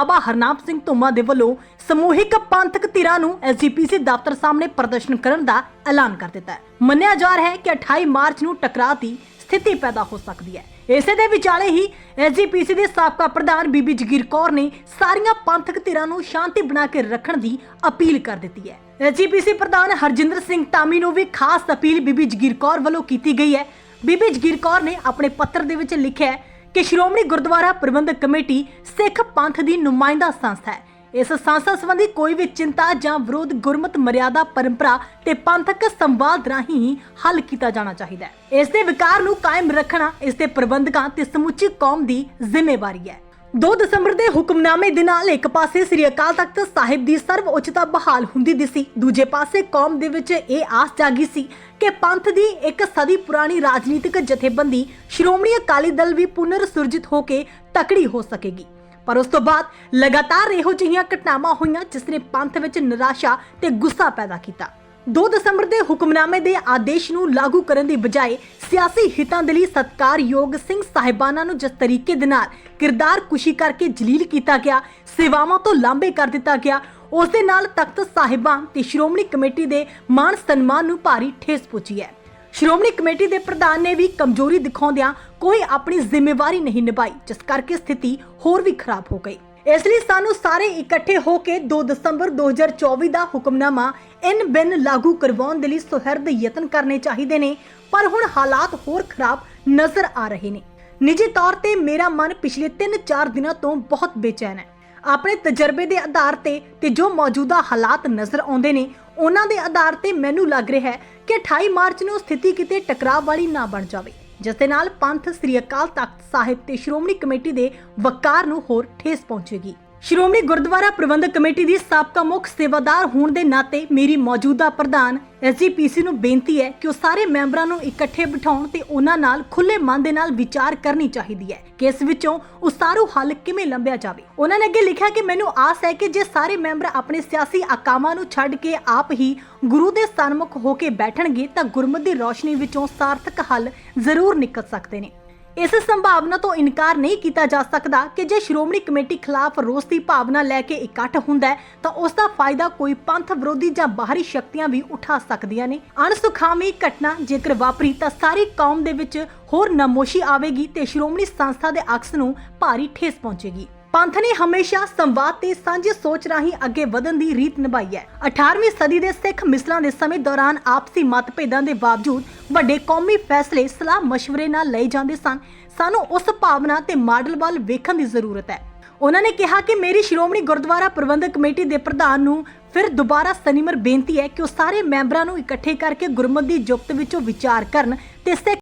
ਬਾਬਾ ਹਰਨਾਮ ਸਿੰਘ ਧੁੰਮਾ ਦੇ ਵੱਲੋਂ ਸਮੂਹਿਕ ਪੰਥਕ ਧਿਰਾਂ ਨੂੰ ਐਸਜੀਪੀਸੀ ਦਫ਼ਤਰ ਸਾਹਮਣੇ ਪ੍ਰਦਰਸ਼ਨ ਕਰਨ ਦਾ ਐਲਾਨ ਕਰ ਦਿੱਤਾ ਹੈ। ਮੰਨਿਆ ਜਾ ਰਿਹਾ ਹੈ ਕਿ 28 ਮਾਰਚ ਨੂੰ ਟਕਰਾਅ ਦੀ ਸਥਿਤੀ ਪੈਦਾ ਹੋ ਸਕਦੀ ਹੈ। ਇਸੇ ਦੇ ਵਿਚਾਲੇ ਹੀ ਐਸਜੀਪੀਸੀ ਦੇ ਸਾਬਕਾ ਪ੍ਰਧਾਨ ਬੀਬੀ ਜਗੀਰ ਕੌਰ ਨੇ ਸਾਰੀਆਂ ਪੰਥਕ ਧਿਰਾਂ ਨੂੰ ਸ਼ਾਂਤੀ ਬਣਾ ਕੇ ਰੱਖਣ ਦੀ ਅਪੀਲ ਕਰ ਦਿੱਤੀ ਹੈ। ਐਸਜੀਪੀਸੀ ਪ੍ਰਧਾਨ ਹਰਜਿੰਦਰ ਸਿੰਘ ਟਾਮੀ ਨੂੰ ਵੀ ਖਾਸ ਅਪੀਲ ਬੀਬੀ ਜਗੀਰ ਕੌਰ ਵੱਲੋਂ ਕੀਤੀ ਗਈ ਹੈ। ਬੀਬੀ ਜਗੀਰ ਕੌਰ ਨੇ ਆਪਣੇ ਪੱਤਰ ਦੇ ਵਿੱਚ ਲਿਖਿਆ ਹੈ ਕਿ ਸ਼੍ਰੋਮਣੀ ਗੁਰਦੁਆਰਾ ਪ੍ਰਬੰਧਕ ਕਮੇਟੀ ਸਿੱਖ ਪੰਥ ਦੀ ਨੁਮਾਇੰਦਾ ਸੰਸਥਾ ਹੈ। ਇਸ ਸੰਸਥਾ ਸੰਬੰਧੀ ਕੋਈ ਵੀ ਚਿੰਤਾ ਜਾਂ ਵਿਰੋਧ, ਗੁਰਮਤ, ਮਰਿਆਦਾ, ਪਰੰਪਰਾ ਤੇ ਪੰਥਕ ਸੰਵਾਦ ਰਾਹੀਂ ਹੀ ਹੱਲ ਕੀਤਾ ਜਾਣਾ ਚਾਹੀਦਾ ਹੈ। ਇਸ ਦੇ ਵਿਕਾਰ ਨੂੰ ਕਾਇਮ ਰੱਖਣਾ ਇਸ ਦੇ ਪ੍ਰਬੰਧਕਾਂ ਤੇ ਸਮੁੱਚੀ ਕੌਮ ਦੀ ਜ਼ਿੰਮੇਵਾਰੀ ਹੈ। 2 ਦਸੰਬਰ ਦੇ ਹੁਕਮਨਾਮੇ ਦੇ ਨਾਲ ਇੱਕ ਪਾਸੇ ਸ੍ਰੀ ਅਕਾਲ ਤਖਤ ਸਾਹਿਬ ਦੀ ਸਰਵ ਉੱਚਤਾ ਬਹਾਲ ਹੁੰਦੀ ਦਿਸੀ ਦੂਜੇ ਪਾਸੇ ਕੌਮ ਦੇ ਵਿੱਚ ਇਹ ਆਸ ਜਾਗੀ ਸੀ ਕਿ ਪੰਥ ਦੀ ਇੱਕ ਸਦੀ ਪੁਰਾਣੀ ਰਾਜਨੀਤਿਕ ਜਥੇਬੰਦੀ ਸ਼੍ਰੋਮਣੀ ਅਕਾਲੀ ਦਲ ਵੀ ਪੁਨਰ ਸੁਰਜਿਤ ਹੋ ਕੇ ਤਕੜੀ ਹੋ ਸਕੇਗੀ। ਪਰ ਉਸ ਤੋਂ ਬਾਅਦ ਲਗਾਤਾਰ ਇਹੋ ਜਿਹੀਆਂ ਘਟਨਾਵਾਂ ਹੋਈਆਂ, ਜਿਸ ਨੇ ਪੰਥ ਵਿੱਚ ਨਿਰਾਸ਼ਾ ਤੇ ਗੁੱਸਾ ਪੈਦਾ ਕੀਤਾ। 2 ਦਸੰਬਰ ਦੇ ਹੁਕਮਨਾਮੇ ਦੇ ਆਦੇਸ਼ ਨੂੰ ਲਾਗੂ ਕਰਨ ਦੀ ਬਜਾਏ ਸਿਆਸੀ ਹਿੱਤਾਂ ਦੇ ਲਈ ਸਤਕਾਰਯੋਗ ਸਿੰਘ ਸਾਹਿਬਾਨਾਂ ਨੂੰ ਜਿਸ ਤਰੀਕੇ ਦੇ ਨਾਲ ਕਿਰਦਾਰ ਕੁਸ਼ੀ ਕਰਕੇ ਜਲੀਲ ਕੀਤਾ ਗਿਆ, ਸੇਵਾਵਾਂ ਤੋਂ ਲਾਂਭੇ ਕਰ ਦਿੱਤਾ ਗਿਆ, ਉਸ ਦੇ ਨਾਲ ਤਖਤ ਸਾਹਿਬਾਂ ਤੇ ਸ਼੍ਰੋਮਣੀ ਕਮੇਟੀ ਦੇ ਮਾਨ ਸਨਮਾਨ ਨੂੰ ਭਾਰੀ ਠੇਸ ਪਹੁੰਚੀ ਹੈ। ਸ਼੍ਰੋਮਣੀ ਕਮੇਟੀ ਦੇ ਪ੍ਰਧਾਨ ਨੇ ਵੀ ਕਮਜ਼ੋਰੀ ਦਿਖਾਉਂਦਿਆਂ ਕੋਈ ਆਪਣੀ ਜ਼ਿੰਮੇਵਾਰੀ ਨਹੀਂ ਨਿਭਾਈ, ਜਿਸ ਕਰਕੇ ਸਥਿਤੀ ਹੋਰ ਵੀ ਖਰਾਬ ਹੋ ਗਈ। ਇਸ ਲਈ ਸਾਨੂੰ ਸਾਰੇ ਇਕੱਠੇ ਹੋ ਕੇ 2 ਦਸੰਬਰ 2024 ਦਾ ਹੁਕਮਨਾਮਾ ਇਨ ਬਿਨ ਲਾਗੂ ਕਰਵਾਉਣ ਦੇ ਲਈ ਸੁਹਿਰਦ ਯਤਨ ਕਰਨੇ ਚਾਹੀਦੇ ਨੇ, ਪਰ ਹੁਣ ਹਾਲਾਤ ਹੋਰ ਖਰਾਬ ਨਜ਼ਰ ਆ ਰਹੇ ਨੇ। ਨਿੱਜੀ ਤੌਰ ਤੇ ਮੇਰਾ ਮਨ ਪਿਛਲੇ 3-4 ਦਿਨਾਂ ਤੋਂ ਬਹੁਤ ਬੇਚੈਨ ਹੈ। ਆਪਣੇ ਤਜਰਬੇ ਦੇ ਆਧਾਰ ਤੇ ਤੇ ਜੋ ਮੌਜੂਦਾ ਹਾਲਾਤ ਨਜ਼ਰ ਆਉਂਦੇ ਨੇ, ਉਹਨਾਂ ਦੇ ਆਧਾਰ ਤੇ ਮੈਨੂੰ ਲੱਗ ਰਿਹਾ ਹੈ ਕਿ 28 ਮਾਰਚ ਨੂੰ ਸਥਿਤੀ ਕਿਤੇ ਟਕਰਾਅ ਵਾਲੀ ਨਾ ਬਣ ਜਾਵੇ। ਜਿਸ ਦੇ ਨਾਲ ਪੰਥ ਸ੍ਰੀ ਅਕਾਲ ਤਖਤ ਸਾਹਿਬ ਤੇ ਸ਼੍ਰੋਮਣੀ ਕਮੇਟੀ ਦੇ ਵਕਾਰ ਨੂੰ ਹੋਰ ਠੇਸ ਪਹੁੰਚੇਗੀ। ਸ਼੍ਰੋਮਣੀ ਗੁਰਦੁਆਰਾ ਪ੍ਰਬੰਧਕ ਕਮੇਟੀ ਦੀ ਸਾਬਕਾ ਮੁੱਖ ਸੇਵਾਦਾਰ ਹੋਣ ਦੇ ਨਾਤੇ ਮੇਰੀ ਮੌਜੂਦਾ ਪ੍ਰਧਾਨ ਐਸਜੀਪੀਸੀ ਨੂੰ ਬੇਨਤੀ ਹੈ ਕਿ ਉਹ ਸਾਰੇ ਮੈਂਬਰਾਂ ਨੂੰ ਇਕੱਠੇ ਬਿਠਾਉਣ ਤੇ ਉਹਨਾਂ ਨਾਲ ਖੁੱਲੇ ਮਨ ਦੇ ਨਾਲ ਵਿਚਾਰ ਕਰਨੀ ਚਾਹੀਦੀ ਹੈ ਕਿ ਇਸ ਵਿੱਚੋਂ ਉਸਾਰੂ ਹੱਲ ਕਿਵੇਂ ਲੰਬਿਆ ਜਾਵੇ। ਉਹਨਾਂ ਨੇ ਅੱਗੇ ਲਿਖਿਆ ਕਿ ਮੈਨੂੰ ਆਸ ਹੈ ਕਿ ਜੇ ਸਾਰੇ ਮੈਂਬਰ ਆਪਣੇ ਸਿਆਸੀ ਆਕਾਮਾਂ ਨੂੰ ਛੱਡ ਕੇ ਆਪ ਹੀ ਗੁਰੂ ਦੇ ਸਨਮੁਖ ਹੋ ਕੇ ਬੈਠਣਗੇ ਤਾਂ ਗੁਰਮਤਿ ਦੀ ਰੋਸ਼ਨੀ ਵਿੱਚੋਂ ਸਾਰਥਕ ਹੱਲ ਜ਼ਰੂਰ ਨਿਕਲ ਸਕਦੇ ਨੇ। ਇਸ ਸੰਭਾਵਨਾ ਤੋਂ ਇਨਕਾਰ ਨਹੀਂ ਕੀਤਾ ਜਾ ਸਕਦਾ ਕਿ ਜੇ ਸ਼੍ਰੋਮਣੀ ਕਮੇਟੀ ਖਿਲਾਫ ਰੋਸ ਦੀ ਭਾਵਨਾ ਲੈ ਕੇ ਇਕੱਠ ਹੁੰਦਾ ਹੈ, ਤਾਂ ਉਸ ਦਾ ਫਾਇਦਾ ਕੋਈ ਪੰਥ ਵਿਰੋਧੀ ਜਾਂ ਬਾਹਰੀ ਸ਼ਕਤੀਆਂ ਵੀ ਉਠਾ ਸਕਦੀਆਂ ਨੇ। ਅਣਸੁਖਾਵੀ ਘਟਨਾ ਜੇਕਰ ਵਾਪਰੀ, ਤਾਂ ਸਾਰੀ ਕੌਮ ਦੇ ਵਿੱਚ ਹੋਰ ਨਮੋਸ਼ੀ ਆਵੇਗੀ ਤੇ ਸ਼੍ਰੋਮਣੀ ਸੰਸਥਾ ਦੇ ਅਕਸ ਨੂੰ ਭਾਰੀ ਠੇਸ ਪਹੁੰਚੇਗੀ। ਪੰਥ ਨੇ ਹਮੇਸ਼ਾ ਸੰਵਾਦ ਤੇ ਸਾਂਝੀ ਸੋਚ ਰਾਹੀਂ ਅੱਗੇ ਵਧਣ ਦੀ ਰੀਤ ਨਿਭਾਈ ਹੈ। 18ਵੀਂ ਸਦੀ ਦੇ ਸਿੱਖ ਮਿਸਲਾਂ ਦੇ ਸਮੇਂ ਦੌਰਾਨ ਆਪਸੀ ਮਤਭੇਦਾਂ ਦੇ ਬਾਵਜੂਦ ਵੱਡੇ ਕੌਮੀ ਫੈਸਲੇ ਸਲਾਹ مشਵਰੇ ਨਾਲ ਲਏ ਜਾਂਦੇ ਸਨ। ਸਾਨੂੰ ਉਸ ਭਾਵਨਾ ਤੇ ਮਾਡਲ ਵੱਲ ਵੇਖਣ ਦੀ ਜ਼ਰੂਰਤ ਹੈ। ਉਹਨਾਂ ਨੇ ਕਿਹਾ ਕਿ ਮੇਰੀ ਸ਼੍ਰੋਮਣੀ ਗੁਰਦੁਆਰਾ ਪ੍ਰਬੰਧਕ ਕਮੇਟੀ ਦੇ ਪ੍ਰਧਾਨ ਨੂੰ ਫਿਰ ਦੁਬਾਰਾ ਸਨੀਮਰ ਬੇਨਤੀ ਹੈ ਕਿ ਉਹ ਸਾਰੇ ਮੈਂਬਰਾਂ ਨੂੰ ਇਕੱਠੇ ਕਰਕੇ ਗੁਰਮਤਿ ਦੀ ਜੁਗਤ ਵਿੱਚੋਂ ਵਿਚਾਰ ਕਰਨ ਤੇ ਸਿੱਖ